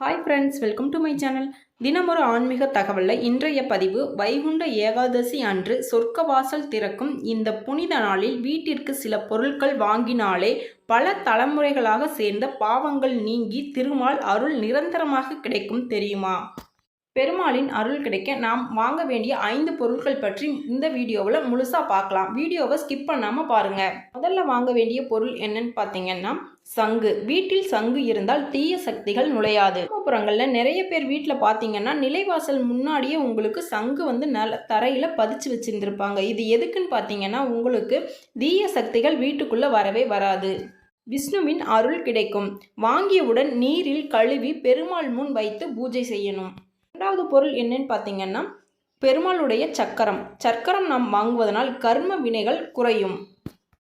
Hi friends welcome to my channel தினமொரு ஆன்மீக தகவலில் இன்றைய பதிவு வைகுண்ட ஏகாதசி அன்று சொர்க்க வாசல் திறக்கும் இந்த புனித நாளில் வீட்டிற்கு சில பொருட்கள் வாங்கினாலே பல தலைமுறைகளாக சேர்ந்த பாவங்கள் நீங்கி திருமால் அருள் நிரந்தரமாக கிடைக்கும் தெரியுமா? பெருமாளின் அருள் கிடைக்க நாம் வாங்க வேண்டிய ஐந்து பொருட்கள் பற்றி இந்த வீடியோவில் முழுசாக பார்க்கலாம். வீடியோவை ஸ்கிப் பண்ணாமல் பாருங்கள் முதல்ல வாங்க வேண்டிய பொருள் என்னன்னு பார்த்தீங்கன்னா சங்கு. வீட்டில் சங்கு இருந்தால் தீய சக்திகள் நுழையாது. கிராமப்புறங்களில் நிறைய பேர் வீட்டில் பார்த்தீங்கன்னா நிலைவாசல் முன்னாடியே உங்களுக்கு சங்கு வந்து நல தரையில் பதிச்சு வச்சுருந்துருப்பாங்க. இது எதுக்குன்னு பார்த்தீங்கன்னா உங்களுக்கு தீய சக்திகள் வீட்டுக்குள்ளே வரவே வராது. விஷ்ணுவின் அருள் கிடைக்கும். வாங்கியவுடன் நீரில் கழுவி பெருமாள் முன் வைத்து பூஜை செய்யணும். இரண்டாவது பொருள் என்னன்னு பார்த்தீங்கன்னா பெருமாளுடைய சக்கரம். சக்கரம் நாம் வாங்குவதனால் கர்ம வினைகள் குறையும்.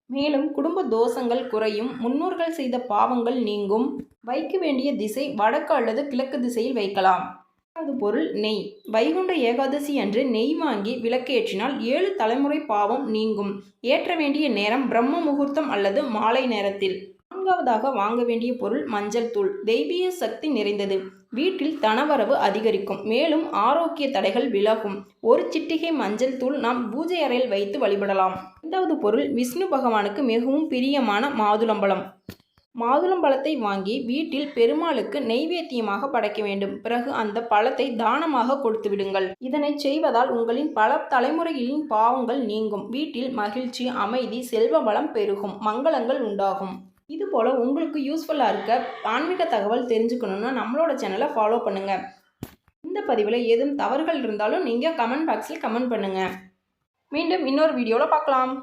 மேலும் குடும்ப தோஷங்கள் குறையும். முன்னோர்கள் செய்த பாவங்கள் நீங்கும். வைக்க வேண்டிய திசை வடக்கு அல்லது கிழக்கு திசையில் வைக்கலாம். இரண்டாவது பொருள் நெய். வைகுண்ட ஏகாதசி அன்று நெய் வாங்கி விளக்கேற்றினால் ஏழு தலைமுறை பாவம் நீங்கும். ஏற்ற வேண்டிய நேரம் பிரம்ம முகூர்த்தம் அல்லது மாலை நேரத்தில். நான்காவதாக வாங்க வேண்டிய பொருள் மஞ்சள் தூள். தெய்வீக சக்தி நிறைந்தது. வீட்டில் தனவரவு அதிகரிக்கும். மேலும் ஆரோக்கிய தடைகள் விலகும். ஒரு சிட்டிகை மஞ்சள் தூள் நாம் பூஜை அறையில் வைத்து வழிபடலாம். ஐந்தாவது பொருள் விஷ்ணு பகவானுக்கு மிகவும் பிரியமான மாதுளம்பழம். மாதுளம்பழத்தை வாங்கி வீட்டில் பெருமாளுக்கு நெய்வேத்தியமாக படைக்க வேண்டும். பிறகு அந்த பழத்தை தானமாக கொடுத்து விடுங்கள். இதனை செய்வதால் உங்களின் பல தலைமுறைகளின் பாவங்கள் நீங்கும். வீட்டில் மகிழ்ச்சி அமைதி செல்வ வளம் பெருகும். மங்களங்கள் உண்டாகும். இது போல் உங்களுக்கு யூஸ்ஃபுல்லாக இருக்க ஆன்மீக தகவல் தெரிஞ்சுக்கணுன்னா நம்மளோட சேனலை ஃபாலோ பண்ணுங்கள் இந்த பதிவில் ஏதும் தவறுகள் இருந்தாலும் நீங்கள் கமெண்ட் பாக்ஸில் கமெண்ட் பண்ணுங்கள் மீண்டும் இன்னொரு வீடியோவில் பார்க்கலாம்.